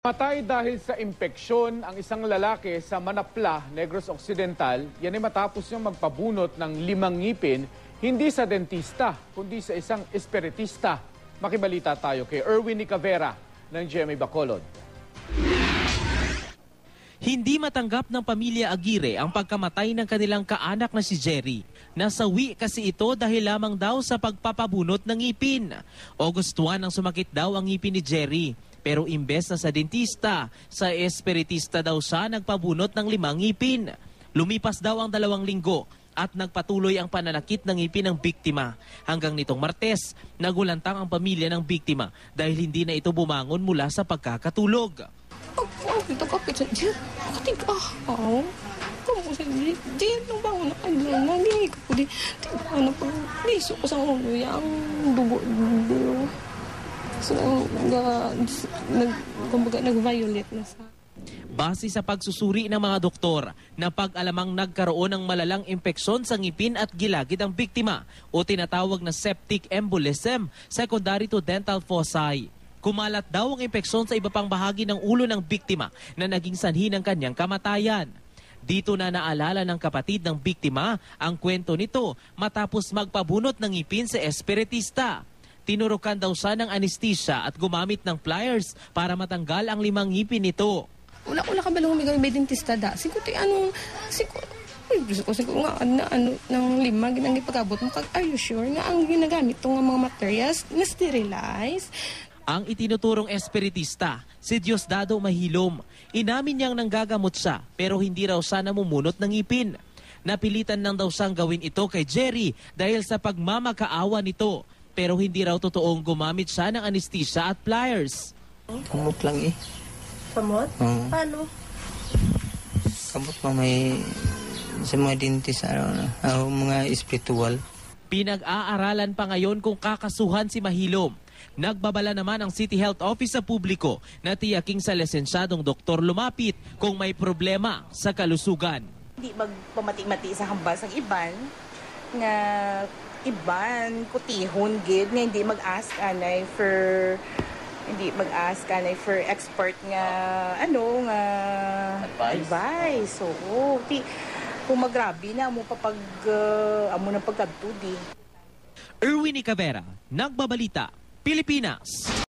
Matay dahil sa impeksyon ang isang lalaki sa Manapla, Negros Occidental. Yan ay matapos niyang magpabunot ng limang ngipin, hindi sa dentista, kundi sa isang espiritista. Makibalita tayo kay Erwin Nicavera ng GMA Bacolod. Hindi matanggap ng pamilya Aguirre ang pagkamatay ng kanilang kaanak na si Jerry. Nasawi kasi ito dahil lamang daw sa pagpapabunot ng ngipin. August 1 ang sumakit daw ang ngipin ni Jerry. Pero imbes na sa dentista, sa espiritista daw siya nagpabunot ng limang ngipin. Lumipas daw ang dalawang linggo at nagpatuloy ang pananakit ng ngipin ng biktima. Hanggang nitong Martes, nagulantang ang pamilya ng biktima dahil hindi na ito bumangon mula sa pagkakatulog. Ako, kita kapit sa Diyan. Kating ah, ako. Kamu sa Diyan. Diyan, nung bangon na kayo na, nangingay ko po di. Tingnan na pag liso ko sa ulo, yung dugo-dugo. So, nag, nag, kumbaga, nag-violet na sa Base sa pagsusuri ng mga doktor na pag-alamang nagkaroon ng malalang impeksyon sa ngipin at gilagid ang biktima o tinatawag na septic embolism secondary to dental foci. Kumalat daw ang impeksyon sa iba pang bahagi ng ulo ng biktima na naging sanhi ng kanyang kamatayan. Dito na naalala ng kapatid ng biktima ang kwento nito matapos magpabunot ng ngipin sa espiritista. Tinurukan daw siya ng anesthesia at gumamit ng pliers para matanggal ang limang ngipin nito. Wala ka ba lang humigay may dentista da? Sigo ti ano, sigo, ay, gusto ko sigo nga na ano, ng lima, ginang ipagabot mo, are you sure nga ang ginagamit tong nga mga materials na sterilize? Ang itinuturong espiritista, si Diosdado Mahilom. Inamin niyang nanggagamot siya pero hindi raw siya namumunot ng ngipin. Napilitan lang daw siyang gawin ito kay Jerry dahil sa pagmamakaawa nito. Pero hindi raw totoong gumamit siya ng anesthesia at pliers. Kamot lang eh. Kamot? Oo. Paano? Kamot pa may sa mga dentist, ano, ano, ah, mga espiritual. Pinag-aaralan pa ngayon kung kakasuhan si Mahilom. Nagbabala naman ang City Health Office sa publiko na tiyaking sa lisensyadong doktor lumapit kung may problema sa kalusugan. Hindi magpamati-mati sa hambal sa iban nga iban kutihon gid nga hindi mag-ask anay for hindi mag-ask anay for expert nga ano nga Advice? advice. Oo. Ti kung magrabi na mo papag uh, amo na pagkadto di. Erwin Icavera, Nagbabalita, Pilipinas.